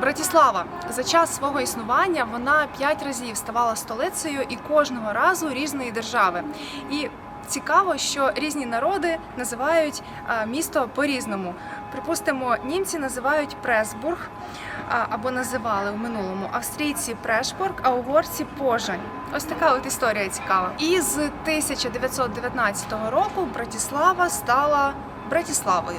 Братіслава за час свого існування вона п'ять разів ставала столицею і кожного разу різної держави. І цікаво, що різні народи називають місто по-різному. Припустимо, німці називають Пресбург або називали в минулому австрійці Прешбург, а угорці Пожань. Ось така от історія цікава. І з 1919 року Братіслава стала Братіславою.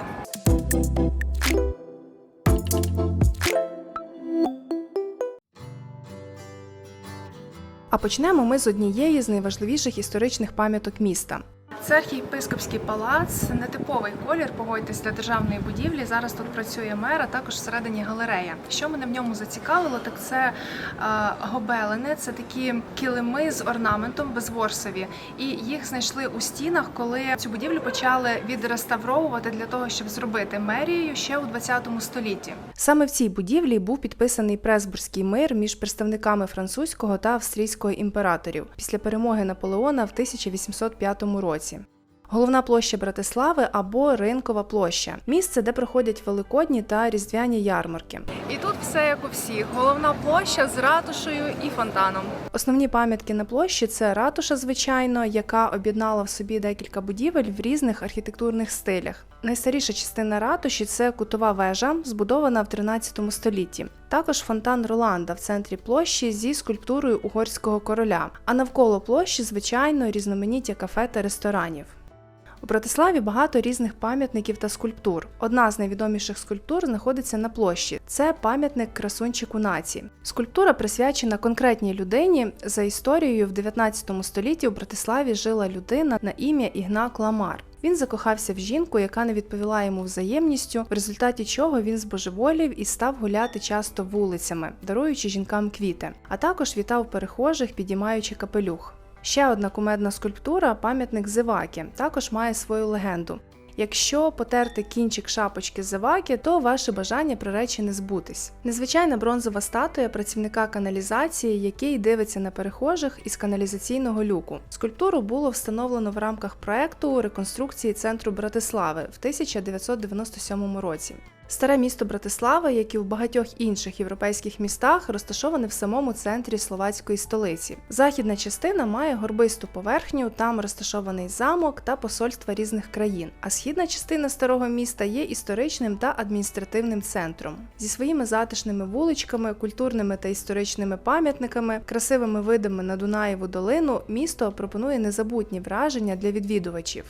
Почнемо ми з однієї з найважливіших історичних пам'яток міста. Це архієпископський палац, нетиповий колір, погодьтесь для державної будівлі. Зараз тут працює мер, а також всередині галерея. Що мене в ньому зацікавило, так це е, гобелени, це такі килими з орнаментом безворсові. І їх знайшли у стінах, коли цю будівлю почали відреставровувати для того, щоб зробити мерією ще у 20 столітті. Саме в цій будівлі був підписаний Пресбурзький мир між представниками французького та австрійського імператорів після перемоги Наполеона в 1805 році. Головна площа Братислави або Ринкова площа місце, де проходять великодні та різдвяні ярмарки. І тут все як у всіх: головна площа з ратушею і фонтаном. Основні пам'ятки на площі це ратуша, звичайно, яка об'єднала в собі декілька будівель в різних архітектурних стилях. Найстаріша частина ратуші це кутова вежа, збудована в 13 столітті. Також фонтан Роланда в центрі площі зі скульптурою угорського короля. А навколо площі, звичайно, різноманіття кафе та ресторанів. У Братиславі багато різних пам'ятників та скульптур. Одна з найвідоміших скульптур знаходиться на площі. Це пам'ятник красунчику нації. Скульптура присвячена конкретній людині. За історією в 19 столітті у Братиславі жила людина на ім'я Ігнак Ламар. Він закохався в жінку, яка не відповіла йому взаємністю, в результаті чого він збожеволів і став гуляти часто вулицями, даруючи жінкам квіти, а також вітав перехожих, підіймаючи капелюх. Ще одна кумедна скульптура пам'ятник Зевакі, також має свою легенду. Якщо потерти кінчик шапочки Зевакі, то ваше бажання приречене збутись. Незвичайна бронзова статуя працівника каналізації, який дивиться на перехожих із каналізаційного люку. Скульптуру було встановлено в рамках проекту реконструкції центру Братислави в 1997 році. Старе місто Братислава, як і в багатьох інших європейських містах, розташоване в самому центрі словацької столиці. Західна частина має горбисту поверхню, там розташований замок та посольства різних країн. А східна частина старого міста є історичним та адміністративним центром зі своїми затишними вуличками, культурними та історичними пам'ятниками, красивими видами на Дунаєву долину. Місто пропонує незабутні враження для відвідувачів.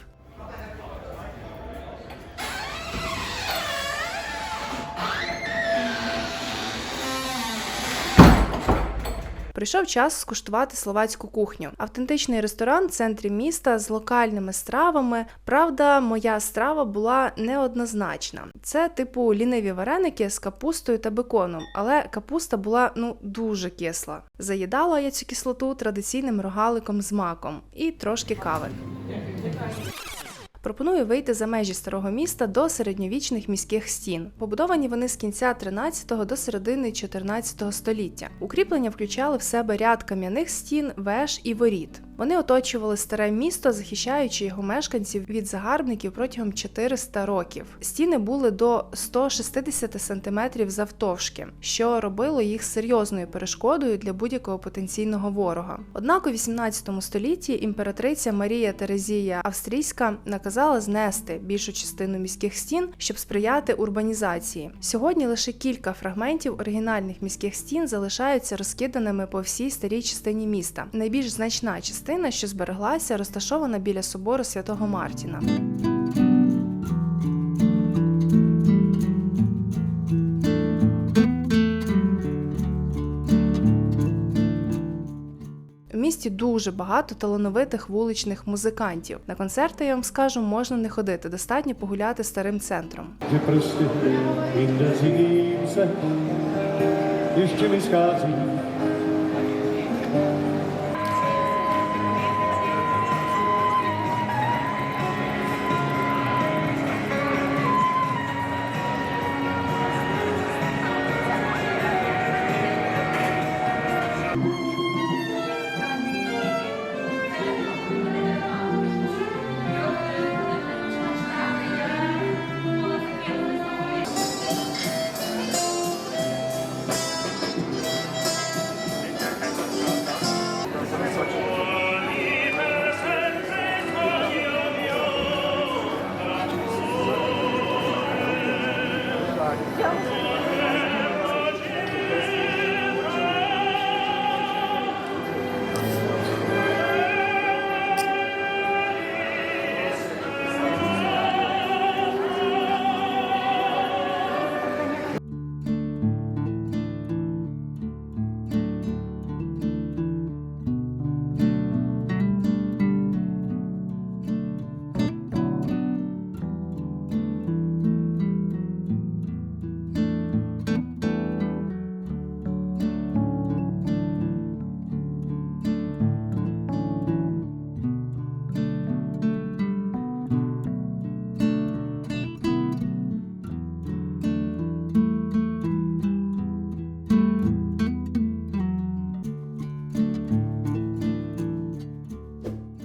Прийшов час скуштувати словацьку кухню. Автентичний ресторан в центрі міста з локальними стравами. Правда, моя страва була неоднозначна. Це типу ліниві вареники з капустою та беконом, але капуста була ну дуже кисла. Заїдала я цю кислоту традиційним рогаликом з маком і трошки кави. Пропоную вийти за межі старого міста до середньовічних міських стін. Побудовані вони з кінця 13 до середини 14 століття. Укріплення включали в себе ряд кам'яних стін, веж і воріт. Вони оточували старе місто, захищаючи його мешканців від загарбників протягом 400 років. Стіни були до 160 см завтовшки, що робило їх серйозною перешкодою для будь-якого потенційного ворога. Однак у 18 столітті імператриця Марія Терезія Австрійська наказала знести більшу частину міських стін, щоб сприяти урбанізації. Сьогодні лише кілька фрагментів оригінальних міських стін залишаються розкиданими по всій старій частині міста. Найбільш значна частина частина, що збереглася, розташована біля собору святого Мартіна. Місті дуже багато талановитих вуличних музикантів. На концерти я вам скажу, можна не ходити, достатньо погуляти старим центром. že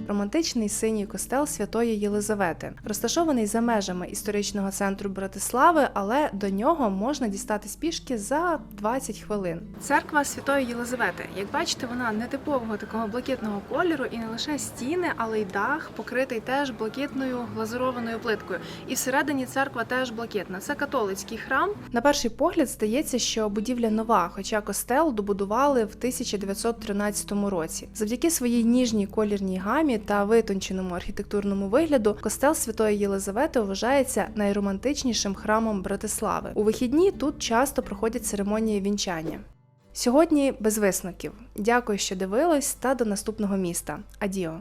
Романтичний синій костел Святої Єлизавети, розташований за межами історичного центру Братислави, але до нього можна дістатись пішки за 20 хвилин. Церква Святої Єлизавети. Як бачите, вона нетипового такого блакитного кольору, і не лише стіни, але й дах покритий теж блакитною глазурованою плиткою. І всередині церква теж блакитна. Це католицький храм. На перший погляд здається, що будівля нова, хоча костел добудували в 1913 році. Завдяки своїй ніжній колірній гамі та витонченому архітектурному вигляду, костел Святої Єлизавети вважається найромантичнішим храмом Братислави. У вихідні тут часто проходять церемонії вінчання. Сьогодні без висновків. Дякую, що дивились, та до наступного міста. Адіо!